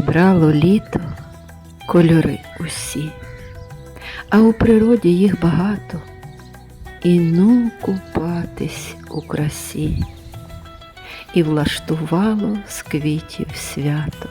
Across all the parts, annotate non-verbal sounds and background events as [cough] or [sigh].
Зібрало літо кольори усі, а у природі їх багато, і ну купатись у красі, і влаштувало з квітів свято.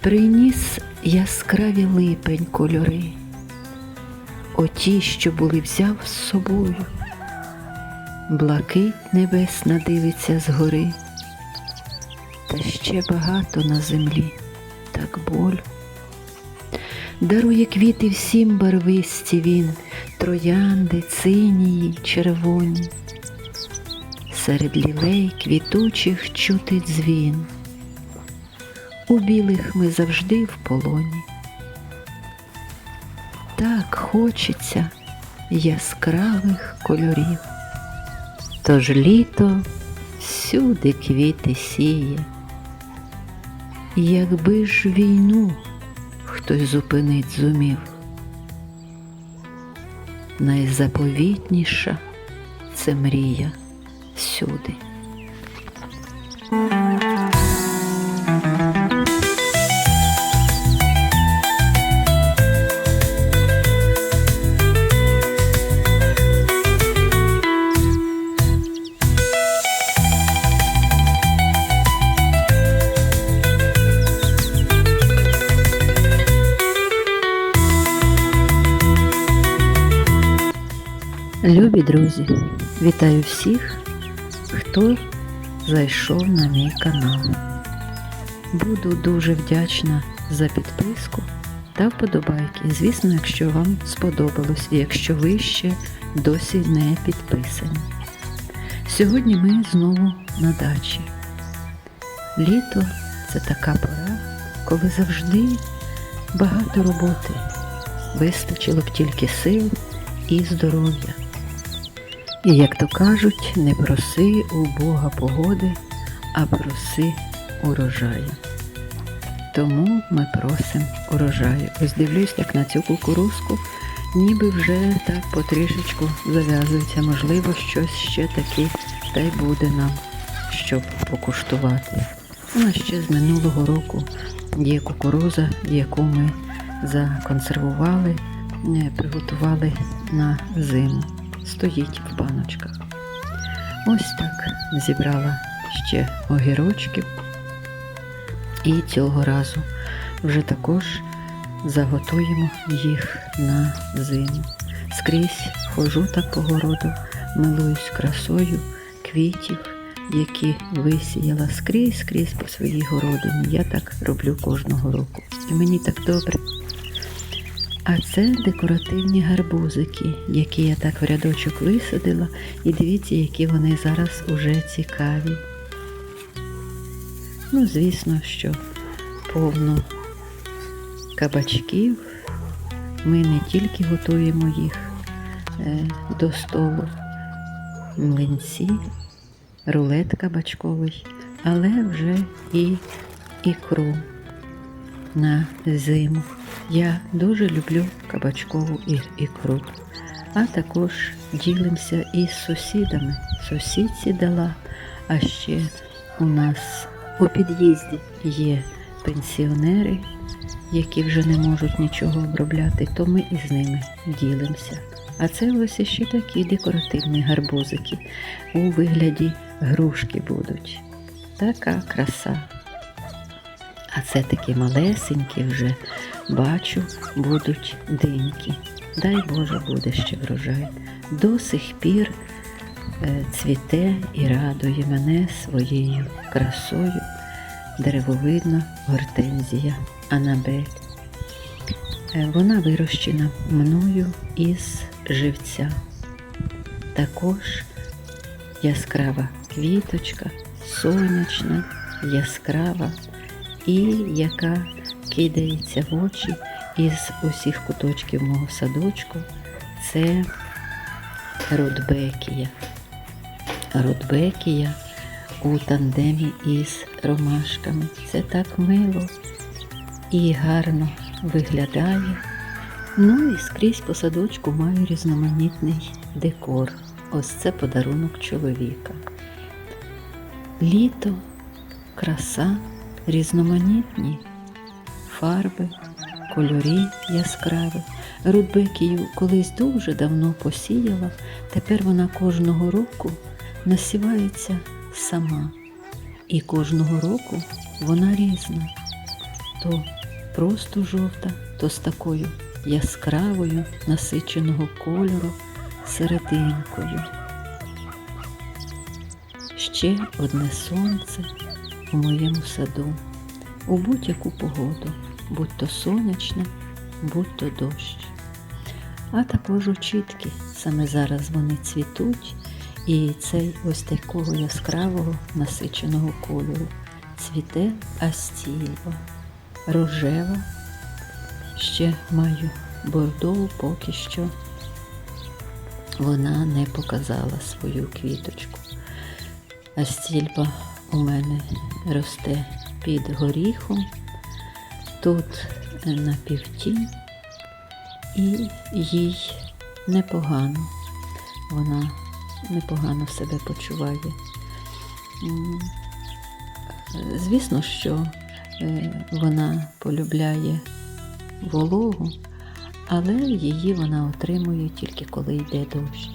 Приніс яскраві липень кольори, оті, що були взяв з собою. Блакить небесна дивиться згори, та ще багато на землі, так болю. Дарує квіти всім барвисті він, троянди, цинії, червоні. Серед лілей квітучих чути дзвін. У білих ми завжди в полоні. Так хочеться яскравих кольорів. Тож літо всюди квіти сіє. Якби ж війну хтось зупинить зумів, найзаповітніша це мрія всюди. Любі друзі, вітаю всіх, хто зайшов на мій канал. Буду дуже вдячна за підписку та вподобайки. Звісно, якщо вам сподобалось і якщо ви ще досі не підписані. Сьогодні ми знову на дачі. Літо це така пора, коли завжди багато роботи. Вистачило б тільки сил і здоров'я. І як то кажуть, не проси у Бога погоди, а проси урожаю. Тому ми просимо урожаю. Ось дивлюсь, як на цю кукурузку, ніби вже так потрішечку зав'язується. Можливо, щось ще таке та й буде нам, щоб покуштувати. Нас ще з минулого року є кукуруза, яку ми законсервували, е, приготували на зиму стоїть в баночках. Ось так зібрала ще огірочків. І цього разу вже також заготуємо їх на зиму. Скрізь хожу так по городу, милуюсь красою квітів, які висіяла скрізь, скрізь по своїй городині. Я так роблю кожного року. І мені так добре. А це декоративні гарбузики, які я так в рядочок висадила, і дивіться, які вони зараз уже цікаві. Ну, звісно, що повно кабачків. Ми не тільки готуємо їх е, до столу, млинці, рулет кабачковий, але вже і ікру на зиму. Я дуже люблю кабачкову ікру, а також ділимося із сусідами. Сусідці дала, а ще у нас у під'їзді є пенсіонери, які вже не можуть нічого обробляти, то ми із ними ділимося. А це ось іще такі декоративні гарбузики у вигляді грушки будуть. Така краса. А це такі малесенькі вже, бачу, будуть диньки. Дай Боже буде ще врожай. До сих пір е, цвіте і радує мене своєю красою деревовидна гортензія Анабель. Е, Вона вирощена мною із живця. Також яскрава квіточка, сонячна, яскрава і яка кидається в очі із усіх куточків мого садочку, це рудбекія. Рудбекія у тандемі із ромашками. Це так мило і гарно виглядає. Ну і скрізь по садочку маю різноманітний декор. Ось це подарунок чоловіка. Літо, краса різноманітні фарби, кольорі яскраві. Рудбекію колись дуже давно посіяла, тепер вона кожного року насівається сама. І кожного року вона різна. То просто жовта, то з такою яскравою насиченого кольору серединкою. Ще одне сонце у моєму саду у будь-яку погоду, будь то сонячна, будь то дощ. А також очітки. Саме зараз вони цвітуть, і цей ось такого яскравого насиченого кольору цвіте астільва, рожева. Ще маю бордову, поки що вона не показала свою квіточку. Астільба у мене росте під горіхом, тут на півтінь, і їй непогано. Вона непогано себе почуває. Звісно, що е, вона полюбляє вологу, але її вона отримує тільки коли йде дощ.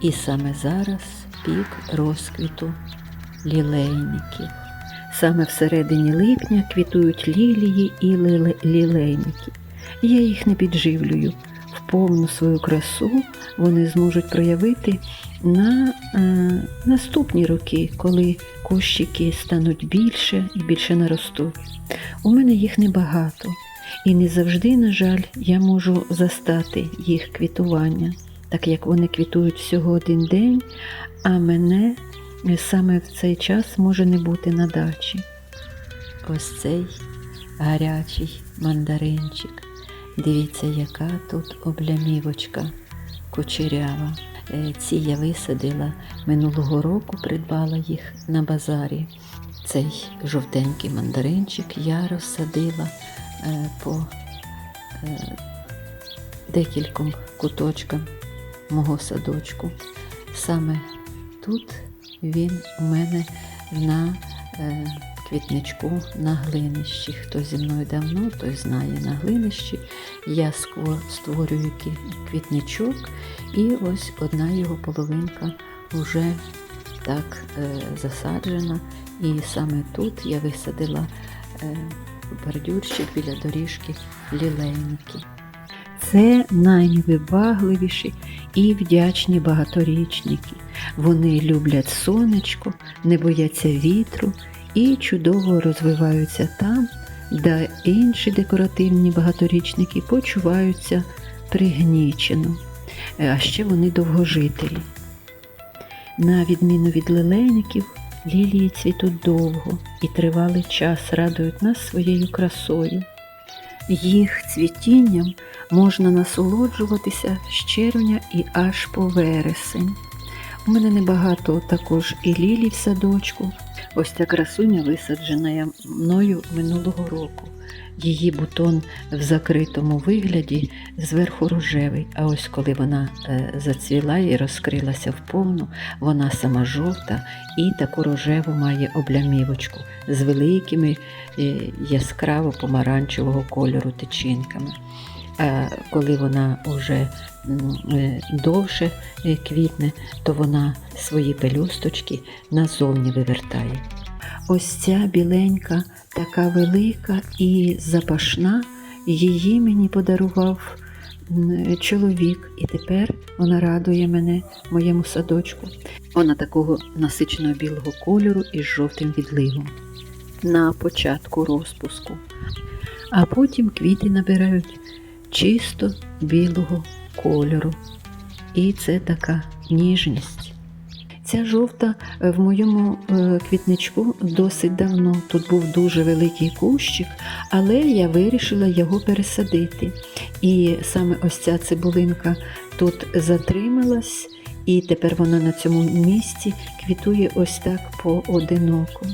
І саме зараз пік розквіту лілейників. Саме всередині липня квітують лілії і лілейники. Я їх не підживлюю. В повну свою красу вони зможуть проявити на е, наступні роки, коли кущики стануть більше і більше наростуть. У мене їх небагато, і не завжди, на жаль, я можу застати їх квітування, так як вони квітують всього один день, а мене саме в цей час може не бути на дачі. Ось цей гарячий мандаринчик. Дивіться, яка тут облямівочка кучерява. Е, Ці я висадила минулого року, придбала їх на базарі. Цей жовтенький мандаринчик я розсадила е, по е, декільком куточкам мого садочку. Саме тут він у мене на е, квітничку на глинищі. Хто зі мною давно, той знає на глинищі. Я створюю квітничок, і ось одна його половинка вже так е, засаджена. І саме тут я висадила е, бордюрчик біля доріжки лілейники. Це найневибагливіші і вдячні багаторічники. Вони люблять сонечко, не бояться вітру і чудово розвиваються там, де інші декоративні багаторічники почуваються пригнічено. Е, А ще вони довгожителі. На відміну від лилейників, лілії цвітуть довго і тривалий час радують нас своєю красою. Їх цвітінням можна насолоджуватися з червня і аж по вересень. У мене небагато також і лілій в садочку. Ось ця красуня висаджена мною минулого року. Її бутон в закритому вигляді зверху рожевий, а ось коли вона е, зацвіла і розкрилася вповну, вона сама жовта і таку рожеву має облямівочку з великими е, яскраво помаранчевого кольору тичинками. А коли вона вже е, довше квітне, то вона свої пелюсточки назовні вивертає. Ось ця біленька, така велика і запашна, її мені подарував чоловік, і тепер вона радує мене моєму садочку. Вона такого насиченого білого кольору із жовтим відливом на початку розпуску. А потім квіти набирають чисто білого кольору. І це така ніжність. Ця жовта е, в моєму е, квітничку досить давно. Тут був дуже великий кущик, але я вирішила його пересадити. І саме ось ця цибулинка тут затрималась, і тепер вона на цьому місці квітує ось так поодиноко.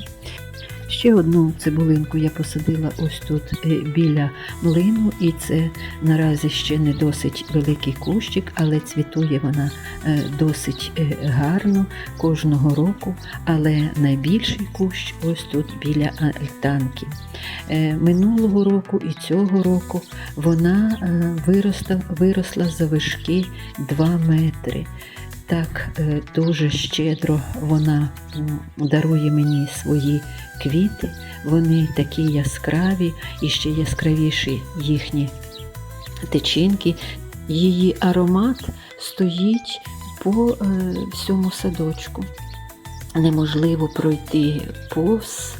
Ще одну цибулинку я посадила ось тут е, біля млину, і це наразі ще не досить великий кущик, але цвітує вона е, досить е, гарно кожного року. Але найбільший кущ ось тут біля альтанки. Минулого року і цього року вона виросла, виросла завишки 2 метри. Так е, дуже щедро вона дарує мені свої квіти. Вони такі яскраві і ще яскравіші їхні тичинки. Її аромат стоїть по е, всьому садочку. Неможливо пройти повз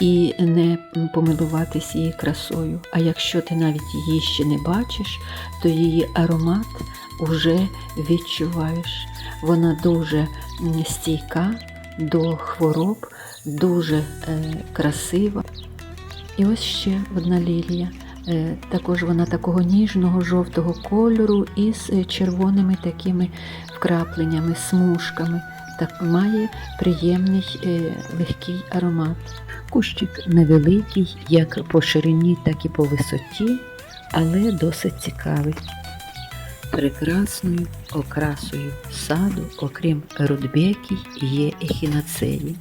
і не помилуватись її красою. А якщо ти навіть її ще не бачиш, то її аромат уже відчуваєш. Вона дуже стійка до хвороб, дуже е, красива. І ось ще одна лілія. Е, Також вона такого ніжного жовтого кольору із е, червоними такими вкрапленнями, смужками. Так має приємний легкий аромат. Кущик невеликий, як по ширині, так і по висоті, але досить цікавий. Прекрасною окрасою саду, окрім рудбекій, є ехінацеї.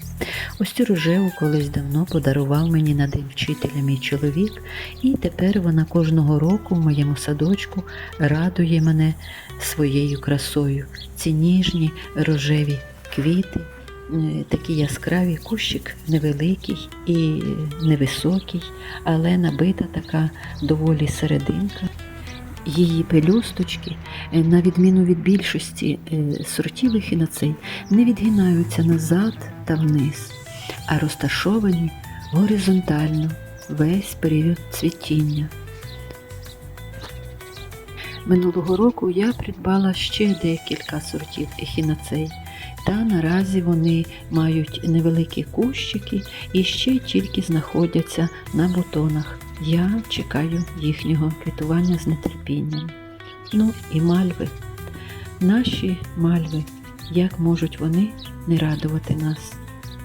Ось цю рожеву колись давно подарував мені на день вчителя мій чоловік, і тепер вона кожного року в моєму садочку радує мене своєю красою. Ці ніжні рожеві квіти, е, такі яскраві кущик невеликий і невисокий, але набита така доволі серединка. Її пелюсточки, е, на відміну від більшості е, сортів ехінацей, не відгинаються назад та вниз, а розташовані горизонтально весь період цвітіння. Минулого року я придбала ще декілька сортів ехінацей, та наразі вони мають невеликі кущики і ще тільки знаходяться на бутонах. Я чекаю їхнього квітування з нетерпінням. Ну і мальви. Наші мальви, як можуть вони не радувати нас?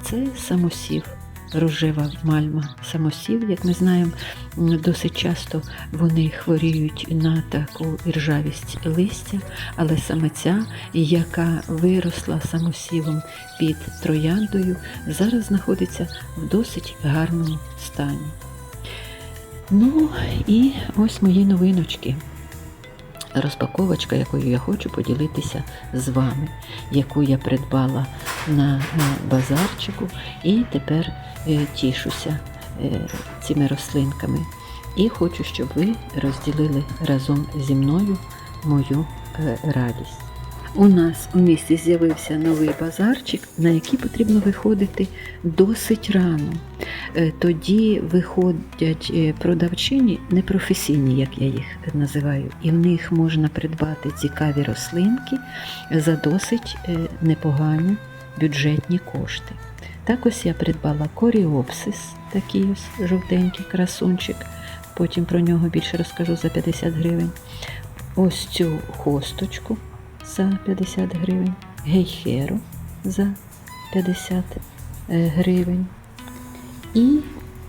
Це самосів, рожева мальма самосів, як ми знаємо, досить часто вони хворіють на таку іржавість листя, але саме ця, яка виросла самосівом під трояндою, зараз знаходиться в досить гарному стані. Ну і ось мої новиночки. Розпаковочка, якою я хочу поділитися з вами, яку я придбала на базарчику і тепер е, тішуся е, цими рослинками. І хочу, щоб ви розділили разом зі мною мою е, радість. У нас у місті з'явився новий базарчик, на який потрібно виходити досить рано. Е, Тоді виходять е, продавчині непрофесійні, як я їх називаю, і в них можна придбати цікаві рослинки за досить е, непогані бюджетні кошти. Так ось я придбала коріопсис, такий ось жовтенький красунчик. Потім про нього більше розкажу за 50 гривень. Ось цю хосточку за 50 гривень, гейхеру за 50 е, гривень і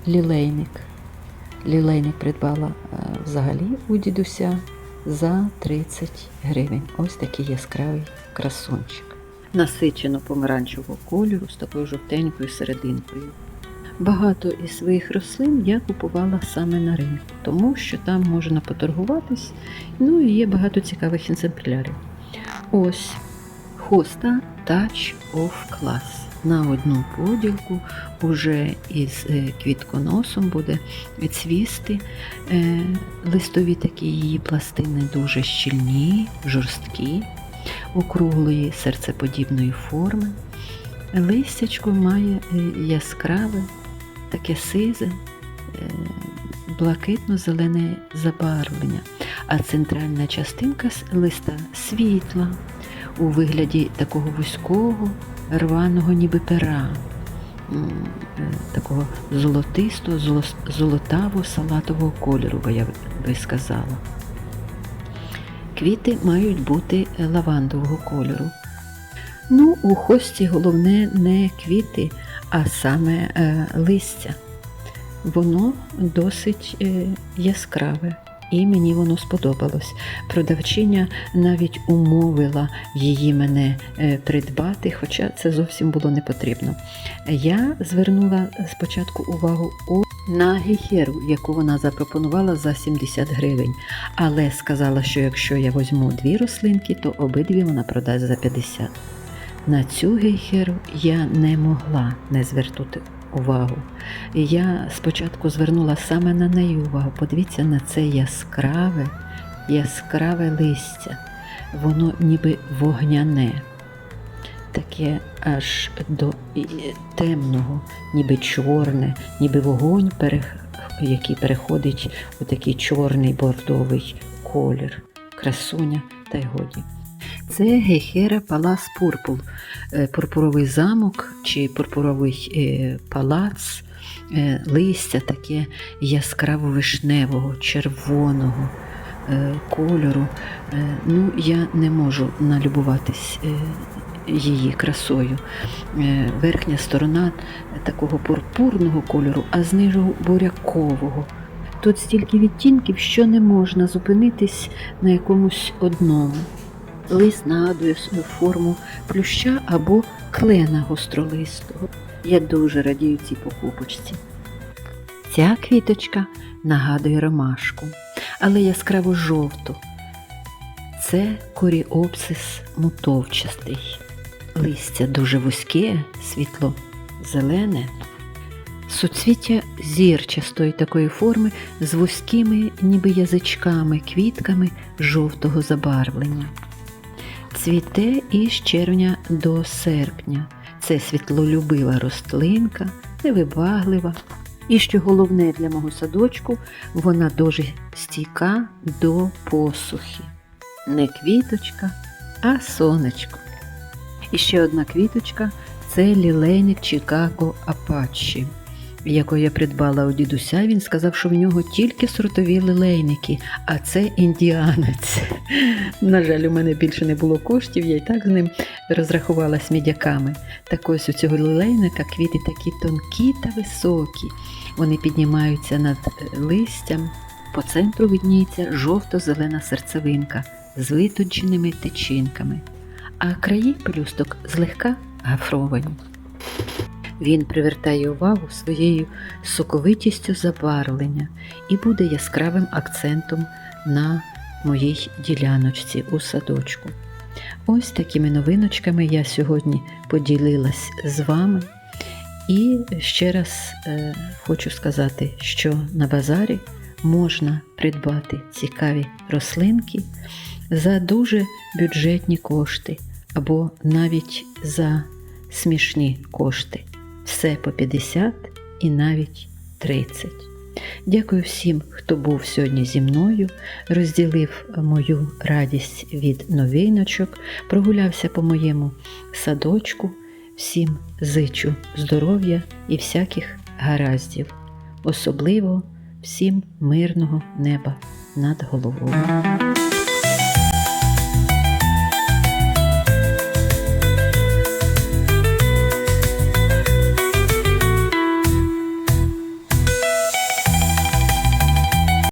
лілейник. Лілейник придбала е, взагалі у дідуся за 30 гривень. Ось такий яскравий красунчик. Насичено помаранчевого кольору з такою жовтенькою серединкою. Багато із своїх рослин я купувала саме на ринку, тому що там можна поторгуватись, ну і є багато цікавих екземплярів. Ось хоста Touch of Class. На одну поділку уже із е, квітконосом буде цвісти. Е, Листові такі її пластини дуже щільні, жорсткі, округлої серцеподібної форми. Листячко має е, яскраве, таке сизе, блакитно-зелене забарвлення, а центральна частинка листа світла у вигляді такого вузького, рваного ніби пера, е, такого золотистого, золос- золотаво-салатового кольору, би я би сказала. Квіти мають бути е, лавандового кольору. Ну, у хості головне не квіти, а саме е, листя. Воно досить е, яскраве, і мені воно сподобалось. Продавчиня навіть умовила її мене е, придбати, хоча це зовсім було не потрібно. Я звернула спочатку увагу на гейхеру, яку вона запропонувала за 70 гривень, але сказала, що якщо я візьму дві рослинки, то обидві вона продасть за 50. На цю гейхеру я не могла не звернути увагу. Я спочатку звернула саме на неї увагу. Подивіться на це яскраве, яскраве листя. Воно ніби вогняне, таке аж до темного, ніби чорне, ніби вогонь, який переходить у такий чорний бордовий колір. Красуня та й годі. Це Гейхера Палас Пурпул, е, пурпуровий замок чи пурпуровий е, палац, е, листя таке яскраво-вишневого, червоного кольору. Ну, я не можу налюбуватись її красою. Верхня сторона такого пурпурного кольору, а знизу бурякового. Тут стільки відтінків, що не можна зупинитись на якомусь одному. Лист нагадує свою форму плюща або клена гостролистого. Я дуже радію цій покупочці. Ця квіточка нагадує ромашку, але яскраво жовту. Це коріопсис мутовчастий. Листя дуже вузьке, світло зелене. Суцвіття зірчастої такої форми з вузькими, ніби язичками, квітками жовтого забарвлення. Цвіте із червня до серпня. Це світлолюбива рослинка, невибаглива. І що головне для мого садочку, вона дуже стійка до посухи. Не квіточка, а сонечко. І ще одна квіточка це лілейник Чикаго Апачі, якого я придбала у дідуся. Він сказав, що в нього тільки сортові лілейники, а це індіанець. [laughs] На жаль, у мене більше не було коштів, я й так з ним розрахувалась мідяками. Так ось у цього лілейника квіти такі тонкі та високі. Вони піднімаються над е, листям. По центру видніється жовто-зелена серцевинка з витонченими тичинками, а краї пелюсток злегка гафровані. Він привертає увагу своєю соковитістю забарвлення і буде яскравим акцентом на моїй діляночці у садочку. Ось такими новиночками я сьогодні поділилась з вами. І ще раз е, хочу сказати, що на базарі можна придбати цікаві рослинки за дуже бюджетні кошти або навіть за смішні кошти. Все по 50 і навіть 30. Дякую всім, хто був сьогодні зі мною, розділив мою радість від новиночок, прогулявся по моєму садочку. Всім зичу здоров'я і всяких гараздів, особливо всім мирного неба над головою.